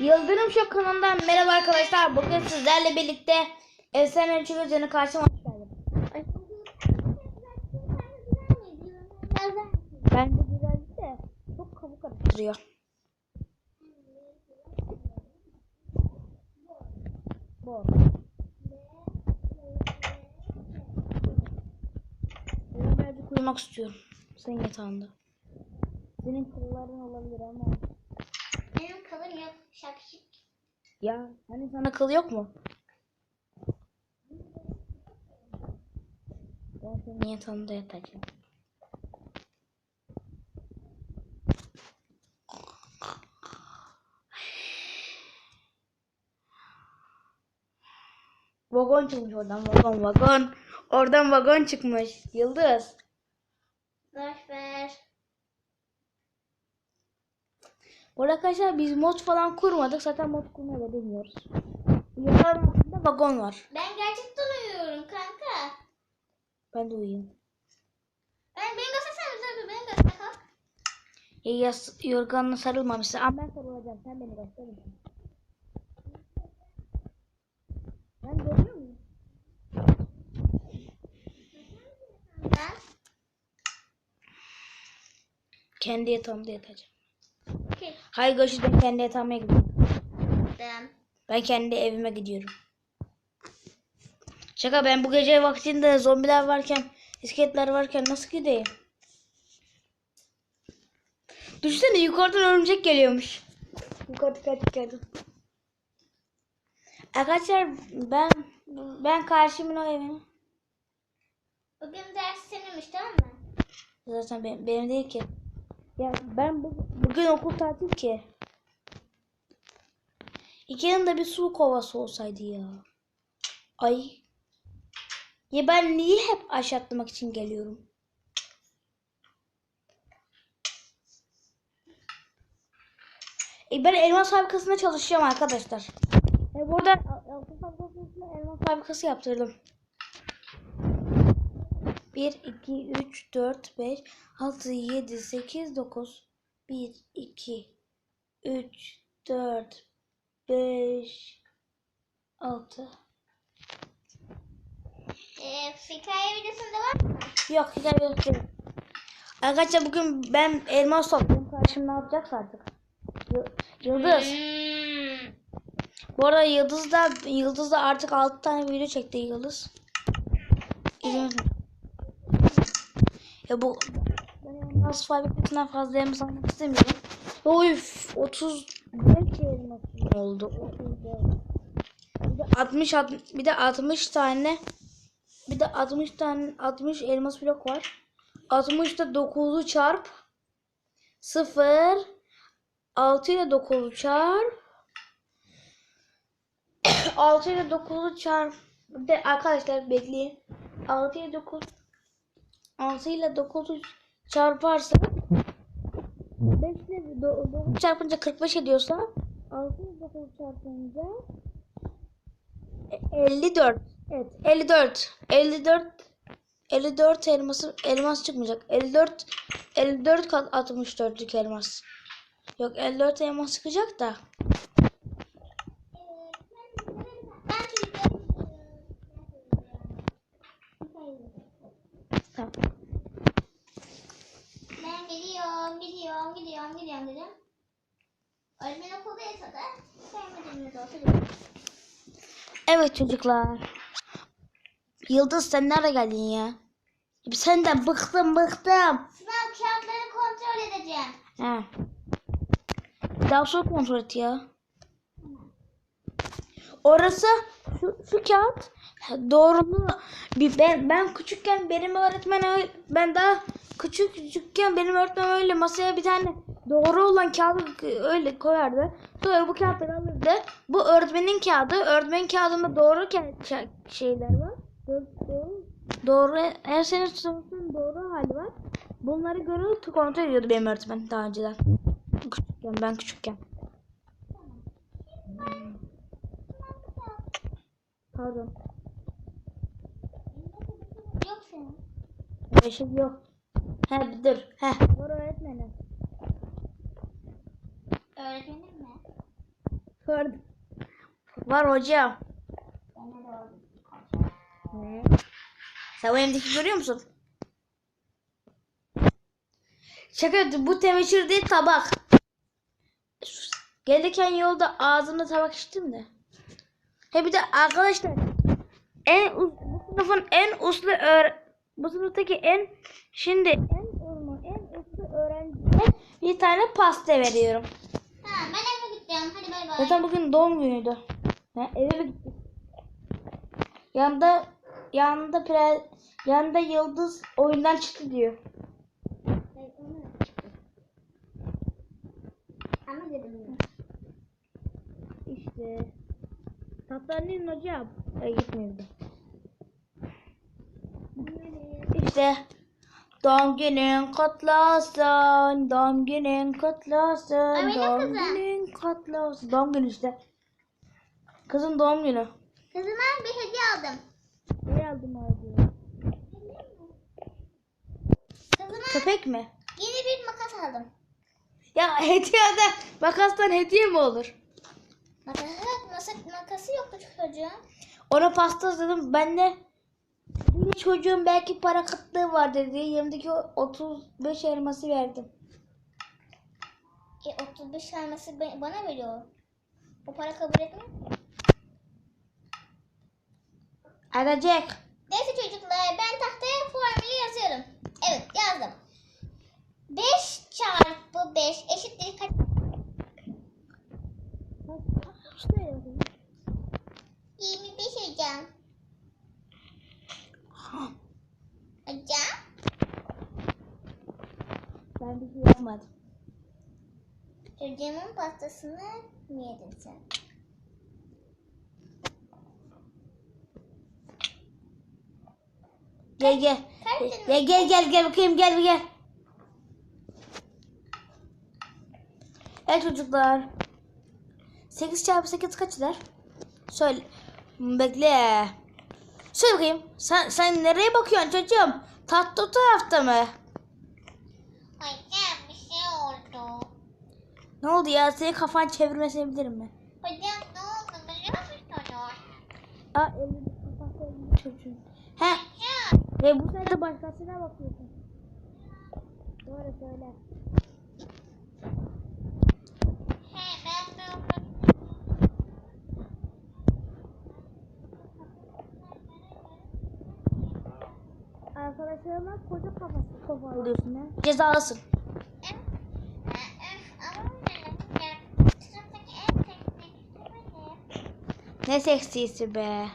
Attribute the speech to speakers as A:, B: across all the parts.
A: Yıldırım Şok kanalından merhaba arkadaşlar. Bugün sizlerle birlikte Efsane Ölçü Gözlerinin karşıma hoş geldin. Ay, bence güzeldi de çok kabuk karıştırıyor. Bu. Ben birazcık uyumak istiyorum. Senin yatağında. Senin kılların olabilir ama.
B: Kalım yok şakşık.
A: Ya hani sana kıl yok mu? Ben senin yatağında yatacağım. Vagon çıkmış oradan vagon vagon. Oradan vagon çıkmış. Yıldız.
B: Ver.
A: Bu arada arkadaşlar biz mod falan kurmadık. Zaten mod kurmayı da bilmiyoruz. Yatağın altında vagon var.
B: Ben gerçekten uyuyorum kanka.
A: Ben de uyuyayım.
B: Ben beni göstersene beni göster kalk.
A: Ya yas, yorganla sarılmamışsın. Ama ben sarılacağım. Sen beni misin? Ben görüyor muyum?
B: Ben.
A: Kendi yatağımda yatacağım.
B: Okey.
A: Hayır görüşürüz ben kendi yatağıma gidiyorum.
B: Tamam.
A: Ben kendi evime gidiyorum. Şaka ben bu gece vaktinde zombiler varken, iskeletler varken nasıl gideyim? Düşünsene yukarıdan örümcek geliyormuş. Yukarı dikkat geldim. Arkadaşlar ben ben karşımın o evine.
B: Bugün ders seninmiş tamam mı?
A: Zaten benim, benim değil ki. Ya ben bu, bugün okul tatil ki. İki yanında bir su kovası olsaydı ya. Ay. Ya ben niye hep aşağı atlamak için geliyorum? E ben elmas fabrikasında çalışacağım arkadaşlar. E burada altın fabrikasında elmas fabrikası yaptırdım. 1, 2, 3, 4, 5, 6, 7, 8, 9. 1, 2, 3, 4, 5, 6.
B: Ee, hikaye videosunda var mı?
A: Yok hikaye yok değil. Arkadaşlar bugün ben elmas topladım. Karşım ne yapacaksa artık. Yıldız.
B: Hmm.
A: Bu arada Yıldız da Yıldız da artık 6 tane video çekti Yıldız. İzin. Ya bu elmas fabrikasından fazla elmas almak istemiyorum. Oy 35 elmas oldu. 34. Bir de 60 60 bir de 60 tane bir de 60 tane 60 elmas blok var. 60 da 9'u çarp 0 6 ile 9'u çarp 6 ile 9'u çarp bir de arkadaşlar bekleyin. 6 ile 9 6 ile 9'u çarparsa 5 ile 9 çarpınca 45 ediyorsa 6 ile 9 çarpınca e, 54. Evet 54. 54 54 elması elmas çıkmayacak. 54 54 kat 64'lük elmas. Yok 54 elmas çıkacak da.
B: Ben çocuklarım.
A: Tamam.
B: Ben gidiyorum, gidiyorum, gidiyorum, gidiyorum dedim. Öğretmen okuldaysa da sevmediğimiz olsa gidiyorum.
A: Evet çocuklar. Yıldız sen nereye geldin ya? Senden bıktım bıktım.
B: Sınav kağıtlarını kontrol edeceğim.
A: He. Daha sonra kontrol et ya. Orası şu, şu kağıt doğruluğu bir ben ben küçükken benim öğretmen ben daha küçük küçükken benim öğretmen öyle masaya bir tane doğru olan kağıdı öyle koyardı. Sonra bu kağıtları alırdı. Bu öğretmenin kağıdı. Öğretmenin kağıdında doğru şeyler var. Doğru, doğru, doğru her senin sınıfın doğru hali var. Bunları görüp kontrol ediyordu benim öğretmen daha önceden. Küçükken ben küçükken. Pardon.
B: Yok senin.
A: Bir şey yok. He dur. He. Doğru öğretmenim.
B: Öğretmenim mi?
A: Var. Var hocam. Sen bu elimdeki görüyor musun? Şaka yaptım. Bu temeşir değil tabak. Gelirken yolda ağzımda tabak içtim de. He bir de arkadaşlar en bu sınıfın en uslu öğre bu sınıftaki en şimdi en en uslu öğrenciye bir tane pasta veriyorum.
B: Gideceğim. Hadi bay bay.
A: Zaten bugün doğum günüydü. Ha, eve mi gittik? Yanında yanında pre, yanında yıldız oyundan çıktı diyor.
B: Ama dedim.
A: İşte. Tatlanın hocam. Ay gitmedi. İşte. Doğum günün kutlu olsun. Doğum günün kutlu olsun. Doğum
B: kızım.
A: günün kutlu olsun. Doğum günü işte. Kızın doğum günü.
B: Kızıma bir hediye aldım.
A: Ne aldım abi?
B: Kızıma
A: Köpek mi?
B: yeni bir makas aldım.
A: Ya hediyede makastan hediye mi olur?
B: Makası, makası, makası yoktu çocuğun.
A: Ona pasta hazırladım. Ben de bir çocuğun belki para kıtlığı var dedi. Yanımdaki o 35 elması verdim.
B: E 35 elması bana veriyor. O para kabul etmiyor.
A: Edecek.
B: Neyse çocuklar ben tahtaya formülü yazıyorum. Evet yazdım. 5 çarpı 5 eşittir kaç? 25 hocam. Hocam.
A: Ben bir şey yapmadım.
B: Pastasını mı yedin sen?
A: Gel gel. Gel gel gel gel bakayım gel gel. Evet çocuklar. 8 çarpı 8 kaç eder? Söyle. Bekle. Söyle bakayım. Sen, sen nereye bakıyorsun çocuğum? Tatlı o tarafta mı?
B: Hocam bir şey oldu.
A: Ne oldu ya? Senin kafan çevirmesini bilirim mi?
B: Hocam ne oldu biliyor musunuz?
A: Aa elinde elinde çocuğun. He. Ve bu sefer de başkasına bakıyorsun. Doğru söyle. Arkadaşlarına koca kafası kafa alıyorsun ha. Cezalısın. Ne seksisi be.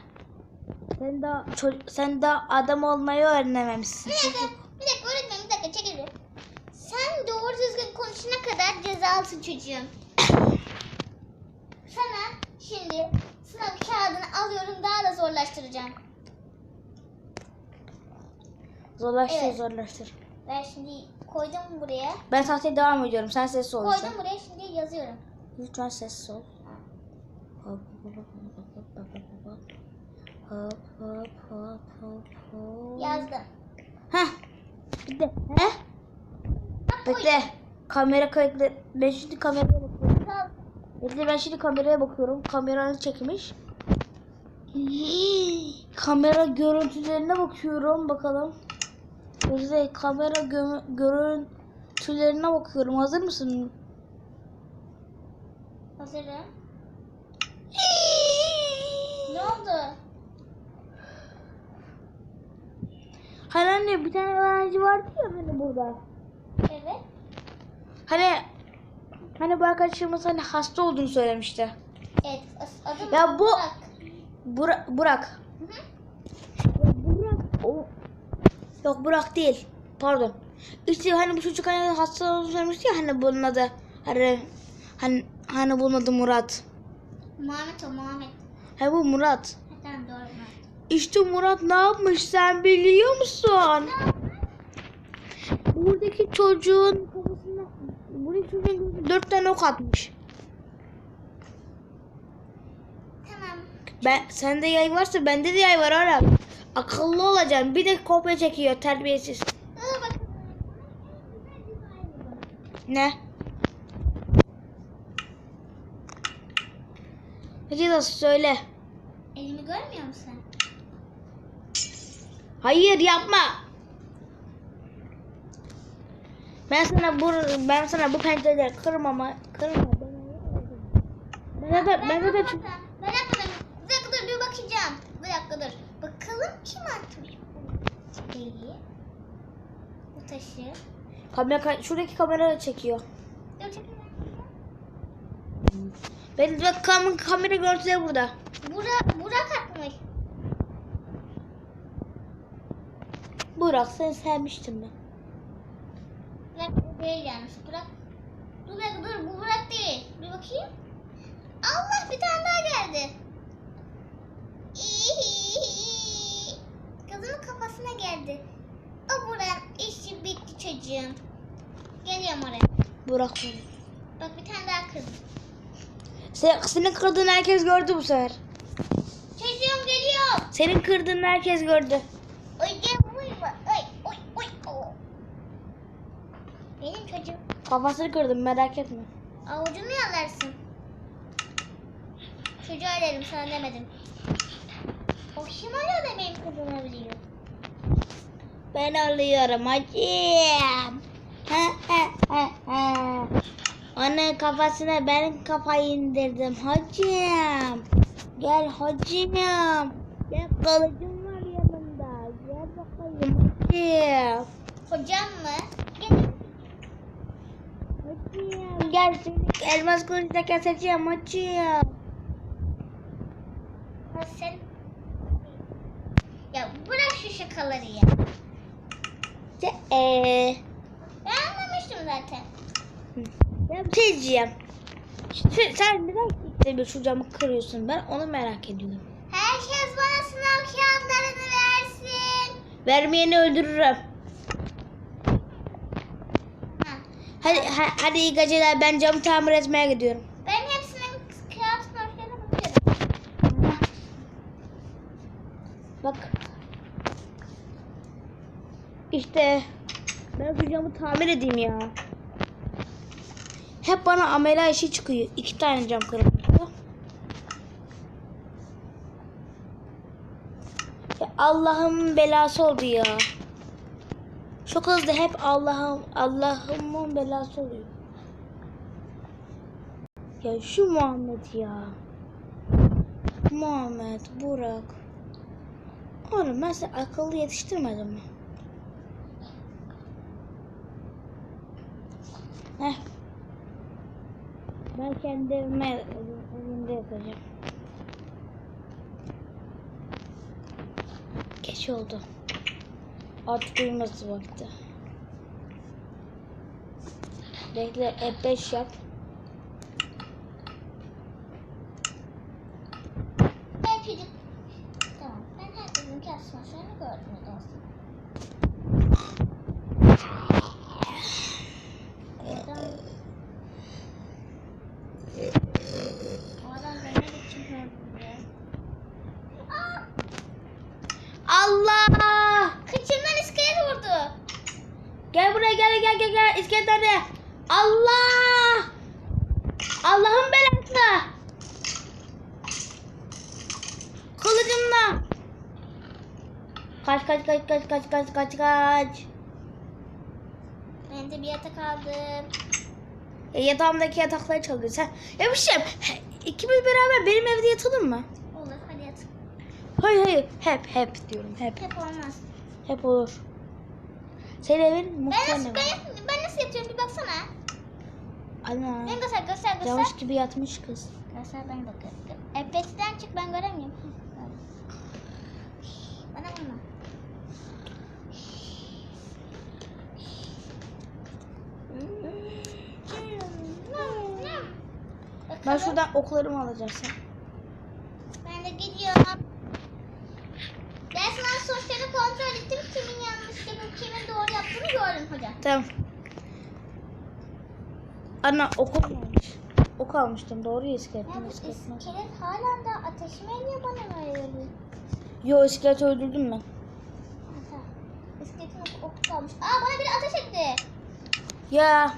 A: Sen daha sen daha adam olmayı öğrenememişsin.
B: Bir dakika, bir dakika öğretmenim bir dakika çekil. Sen doğru düzgün konuşana kadar cezalısın çocuğum. Sana şimdi sınav kağıdını alıyorum daha da zorlaştıracağım.
A: Zorlaştır
B: Evet.
A: zorlaştır.
B: Ben şimdi koydum buraya.
A: Ben tahtaya devam ediyorum. Sen sessiz ol. lütfen.
B: Koydum buraya şimdi yazıyorum.
A: Lütfen sessiz ol. Hop hop hop hop hop hop hop. Hop hop hop hop hop.
B: Yazdım.
A: Heh. Bitti. He?
B: Bak koydum.
A: Bekle. Kamera kayıtlı. Ben şimdi kameraya bakıyorum. Bekle ben şimdi kameraya bakıyorum. Kameranı çekmiş. Kamera görüntülerine bakıyorum bakalım. Bekle kamera gö- görüntülerine bakıyorum. Hazır mısın?
B: Hazırım. Ne oldu?
A: Hani bir tane öğrenci vardı ya hani burada.
B: Evet.
A: Hani hani bu arkadaşımız hani hasta olduğunu söylemişti.
B: Evet. Adım
A: Ya bu-
B: Burak.
A: Burak. Burak.
B: Hı hı.
A: Burak. O... Yok Burak değil. Pardon. İşte hani bu çocuk hani hasta olduğunu söylemişti ya hani bunun adı. Hani hani, hani bunun adı Murat.
B: Muhammed o Muhammed.
A: Ha bu Murat.
B: Tamam doğru.
A: İşte Murat ne yapmış sen biliyor musun? Buradaki çocuğun kafasına buradaki çocuğun dört tane ok atmış.
B: Tamam.
A: Ben sende yay varsa bende de yay var hala. Akıllı olacaksın. Bir de kopya çekiyor terbiyesiz. Ne? Hadi söyle.
B: Elimi görmüyor musun?
A: Hayır yapma. Ben sana bu ben sana bu pencereleri kırmama kırma. Ben de ben de, ben de çok
B: Ben yapmadım. Bir dakika dur bir bakacağım. Bir dakika dur. Bakalım kim atmış bu şeyi? Bu taşı.
A: kamera şuradaki kamera çekiyor.
B: Dur çekil.
A: Ben bak kam kamera görüntüleri burada.
B: Burak, Burak atmış.
A: Burak seni sevmiştim ben.
B: Burak buraya gelmiş. Burak. Dur dakika dur bu Burak değil. Bir bakayım. Allah bir tane daha geldi. Kızımın kafasına geldi. O Burak işi bitti çocuğum. Geliyorum oraya.
A: Burak.
B: Bak bir tane daha kırdım.
A: Sen, senin kırdığını herkes gördü bu sefer.
B: Çocuğum geliyor.
A: Senin kırdığını herkes gördü.
B: Oy gel vurma. Oy oy oy. oy. Benim çocuğum.
A: Kafasını kırdım merak etme.
B: Avucunu yalarsın. Çocuğa dedim sana demedim. O kim oluyor da benim kızımı biliyor.
A: Ben alıyorum ha. Onun kafasına benim kafayı indirdim hacım. Gel hacım. Gel kılıcım var yanımda. Gel bakayım hacım.
B: Hocam mı?
A: Seni elmas kılıçla keseceğim.
B: Ha sen. Ya bırak şu şakaları ya.
A: Ce- Eee.
B: Ben anlamıştım zaten.
A: Ya bir şey diyeceğim. Sen, sen neden ilk bir şu camı kırıyorsun? Ben onu merak ediyorum.
B: Herkes bana sınav kağıtlarını versin.
A: Vermeyeni öldürürüm.
B: Ha.
A: Hadi ha- hadi iyi geceler. Ben camı tamir etmeye gidiyorum.
B: Ben hepsinin kağıt markalarına bakıyorum.
A: Bak. İşte ben şu camı tamir edeyim ya. Hep bana amela işi çıkıyor. İki tane cam kırıldı. Allah'ın belası oldu ya. Çok hızlı hep Allah'ım Allah'ımın belası oluyor. Ya şu Muhammed ya. Muhammed, Burak. Oğlum ben seni akıllı yetiştirmedim mi? Heh. Ben kendi evime evimde yapacağım. Geç oldu. Artık uyuması vakti. Bekle F5 yap.
B: Ben çocuk. Tamam. Ben herkesin kağıt sınavlarını gördüm nedense. Neden? O adam beni için gördü. Aa!
A: Allah!
B: Kıçımdan iskelet vurdu.
A: Gel gel gel gel gel iskelet nerede? Allah! Allah'ın belası! Kılıcımla! Kaç kaç kaç kaç kaç kaç kaç kaç.
B: Ben de bir yatak aldım.
A: E, yatağımdaki yatakları çalıyor. Sen ya bir yap. He, İkimiz beraber benim evde yatalım mı?
B: Olur hadi yat.
A: Hayır hayır. Hep hep diyorum. Hep.
B: Hep olmaz.
A: Hep olur. Senin evin
B: Ben
A: muhtemelen.
B: nasıl, ben, ben nasıl yatıyorum bir baksana.
A: Ana.
B: Ben göster göster göster.
A: Yavaş gibi yatmış kız.
B: Göster ben bakıyorum. Efetten çık ben göremiyorum. Bana vurma.
A: Ben şuradan oklarımı alacağım Tamam. Ana ok olmamış. Ok almıştım. Doğru ya iskelet.
B: Ya
A: iskelet,
B: iskelet halen de ateşime iniyor bana mı öyle?
A: Yo iskelet öldürdüm ben.
B: İskeletin ok kalmış. Aa bana biri ateş etti.
A: Ya.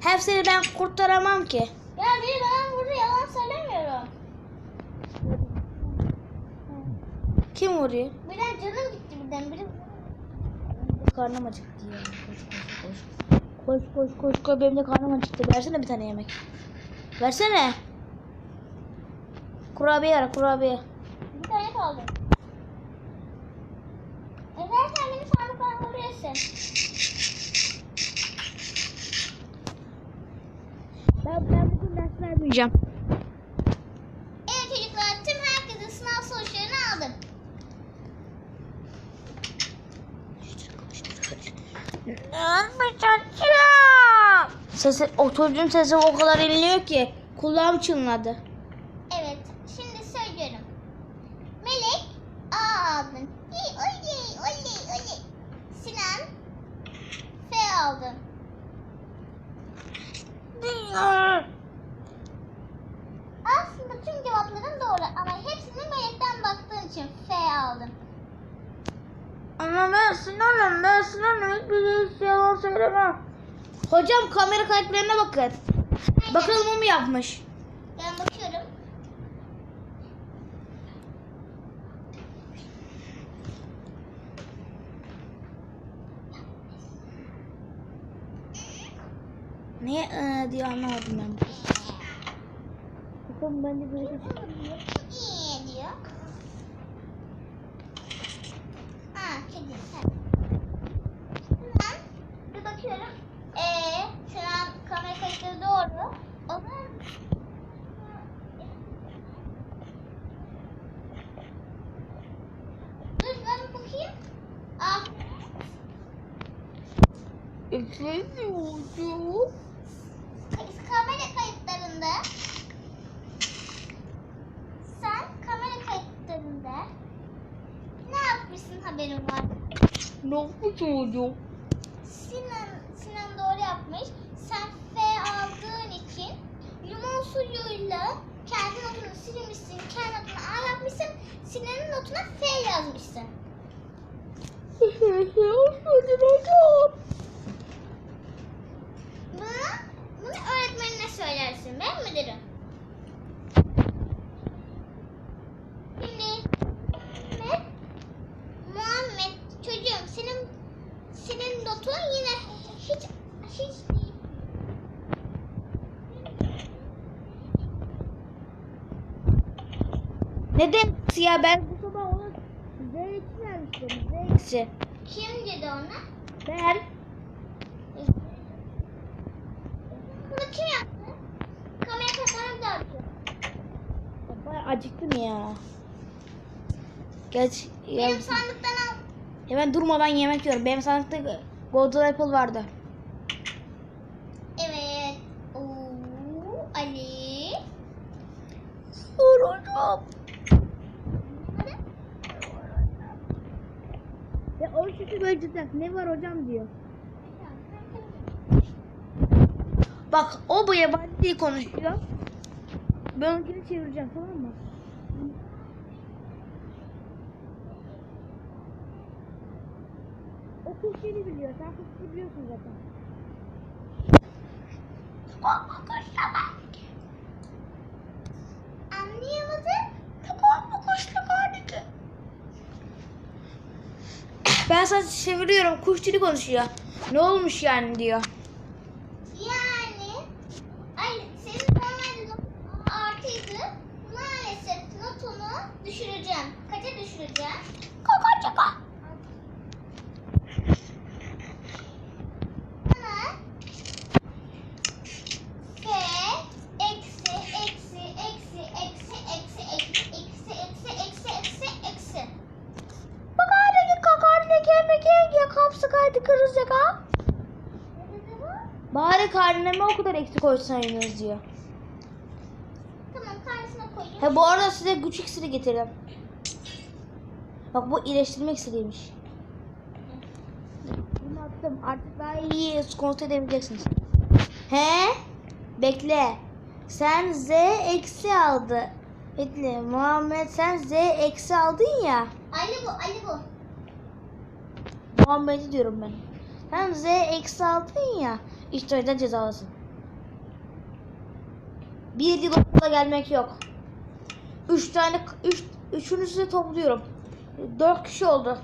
A: Hepsini ben kurtaramam ki.
B: Ya biri bana vurdu yalan söylemiyorum.
A: Kim vuruyor?
B: Birden canım gitti birden. Biri...
A: Karnım acıktı ya. Koş koş koş. Koş koş. Benim de karnım acıktı. Versene bir tane yemek. Versene. Kurabiye ara kurabiye.
B: Bir tane kaldı. Eğer sen beni parmakla vuruyorsun.
A: Ben, ben bugün ders vermeyeceğim.
B: Var mı?
A: Sesi, oturduğum sesim o kadar inliyor ki kulağım çınladı. Hocam kamera kayıtlarına bakın. Bakalım o mu yapmış?
B: Ben bakıyorum.
A: Niye ıı diye anlamadım ben. Bakalım bence böyle bir şey.
B: İyi diyor. Aa kedi. Hemen bir bakıyorum. Kayıtları doğru. O zaman Dur ben bakayım. Ah. Kamera kayıtlarında sen kamera kayıtlarında ne yapmışsın haberin var.
A: Ne yapmış hocam?
B: Sinan, Sinan doğru yapmış. Sen F aldığın için limon suyuyla kendi notunu silmişsin. Kendi notunu A yapmışsın. Sinan'ın notuna F yazmışsın. Bunu, bunu öğretmenine söylersin. Ben müdürüm. Şimdi Muhammed, Muhammed çocuğum senin senin notun yine hiç hiç değil.
A: Neden ya ben bu sabah ona Z eksi vermiştim. Z eksi.
B: Kim dedi ona?
A: Ben
B: Bunu kim yaptı? Kamera kapalı dağıtıyor.
A: Bayağı acıktım ya. Geç. Ya,
B: Benim sandıktan al.
A: ya ben durmadan yemek yiyorum. Benim sandıkta Golden Apple vardı.
B: Evet. Oo, Ali.
A: Dur hocam.
B: Hadi.
A: Ya o şükür böcekler. Ne var hocam diyor. Bak o bu yabancı dil konuşuyor. Ben onunkini çevireceğim tamam mı? O Kürtçeyi biliyor. Sen Kürtçeyi biliyorsun zaten. Ben sana çeviriyorum. Kuş dili konuşuyor. Ne olmuş yani diyor.
B: Koyayım.
A: He bu arada size güç iksiri getirdim. Bak bu iyileştirme iksiriymiş. Bunu attım. Artık daha iyi kontrol edebileceksiniz. He? Bekle. Sen Z eksi aldı. Bekle. Muhammed sen Z eksi aldın ya.
B: Ali bu Ali bu.
A: Muhammed'i diyorum ben. Sen Z eksi aldın ya. İşte o yüzden cezalısın. Bir yıl okula gelmek yok. Üç tane, üç, üçünü size topluyorum. 4 kişi oldu.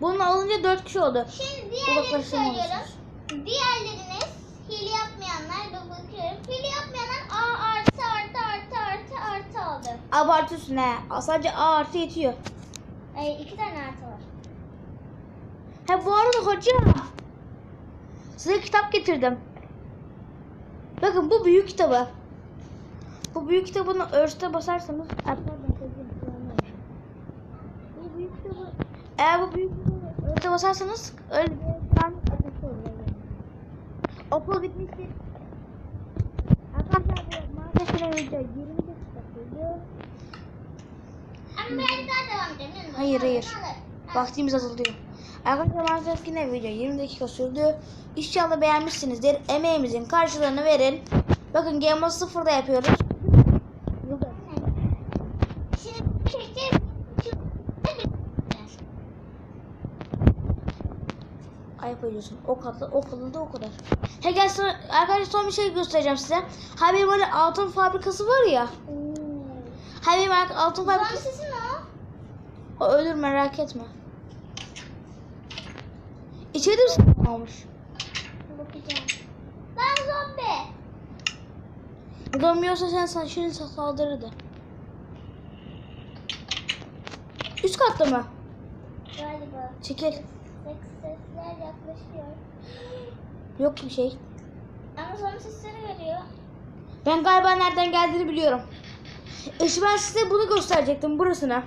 A: Bunu alınca 4 kişi oldu.
B: Şimdi diğerlerini söylüyorum. Diğerleriniz hile yapmayanlar da bakıyorum. Hile yapmayanlar A artı artı artı artı artı aldı.
A: Abartıyorsun he. Sadece A artı yetiyor.
B: Ay iki tane artı var.
A: He bu arada hocam. Size kitap getirdim. Bakın bu büyük kitabı. Bu büyük kitabını örste basarsanız... Bu büyük kitabı... Eğer bu büyük kitabı örste basarsanız öyle. Okul bitmiştir. Arkadaşlar maalesef video 20 dakika sürdü. Hayır,
B: Ne
A: hayır.
B: ne.
A: Vaktimiz azalıyor. Arkadaşlar maalesef yine video 20 dakika sürdü. İnşallah beğenmişsinizdir. Emeğimizin karşılığını verin. Bakın Game of sıfırda yapıyoruz.
B: Şimdi çekeceğiz.
A: Ayıp ediyorsun. O kadar, o kadar da o kadar. He gel sana, arkadaşlar son bir şey göstereceğim size. Ha benim böyle altın fabrikası var ya. Ha benim altın
B: Zombi
A: fabrikası.
B: sesi ne o?
A: O ölür merak etme. İçeride mi olmuş?
B: Bakacağım. Lan zombi.
A: Bulamıyorsa sen sana şimdi saldırırdı. Üst katta mı?
B: Galiba.
A: Çekil.
B: Ses, sesler yaklaşıyor.
A: Yok bir şey.
B: Ama zombi sesleri veriyor.
A: Ben galiba nereden geldiğini biliyorum. İşte ben size bunu gösterecektim burasına.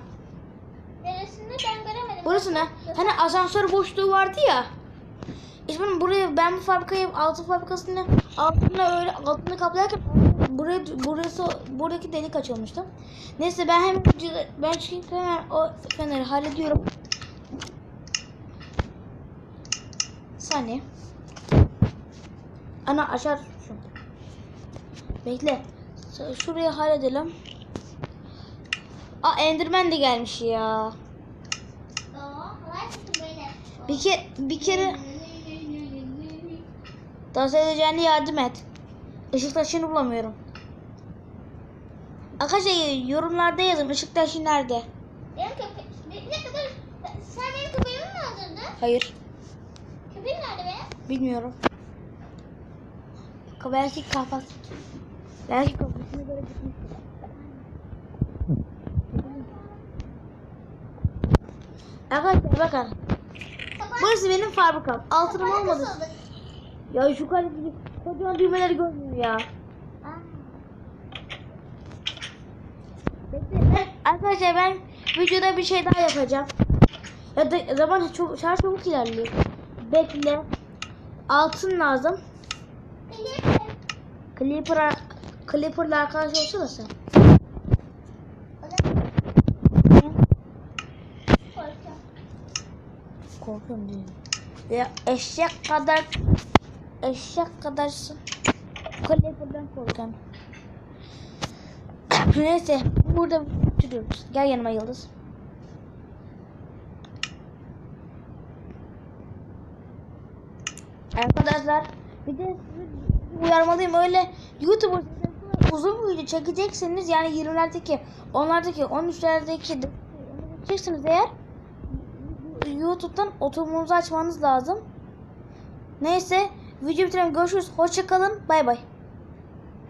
B: Neresinde ben göremedim.
A: Burasına. Hani asansör boşluğu vardı ya. İşte ben buraya ben bu fabrikayı altın fabrikasını altına öyle altını kaplarken buraya burası buradaki delik açılmıştı. Neyse ben hemen ben çıkıp hemen o feneri hallediyorum. Saniye. Ana aşağı şu. Bekle. Şurayı halledelim. Aa Enderman de gelmiş ya. Bir kere bir kere dans edeceğine yardım et. Işık taşını bulamıyorum. Arkadaşlar yorumlarda yazın ışık taşı nerede?
B: Benim köpe... Bir, bir dakika dur. Sen benim köpeğimi mi öldürdün?
A: Hayır
B: Köpeğim nerede benim?
A: bilmiyorum. Belki kafası. Belki kafasına göre gitmiş. Arkadaşlar bakın. Burası benim fabrikam. Altınım olmadı. Ya şu kadar kocaman düğmeleri görmüyor ya. Arkadaşlar ben videoda bir şey daha yapacağım. Ya da zaman çok şarj çabuk ilerliyor. Bekle. Altın lazım. Clipper Clipper'la arkadaş olsana sen. Korkuyorum. Değil. Ya eşek kadar eşek kadarsın. Clipper'dan korkuyorum. Neyse burada bitiriyoruz. Gel yanıma Yıldız. Arkadaşlar bir de sizi uyarmalıyım. Öyle YouTuber uzun video çekeceksiniz. Yani 20'lerdeki 10'lardaki 13'lerdeki çekeceksiniz eğer. YouTube'dan oturumunuzu açmanız lazım. Neyse video bitirelim. Görüşürüz. Hoşçakalın bay bay.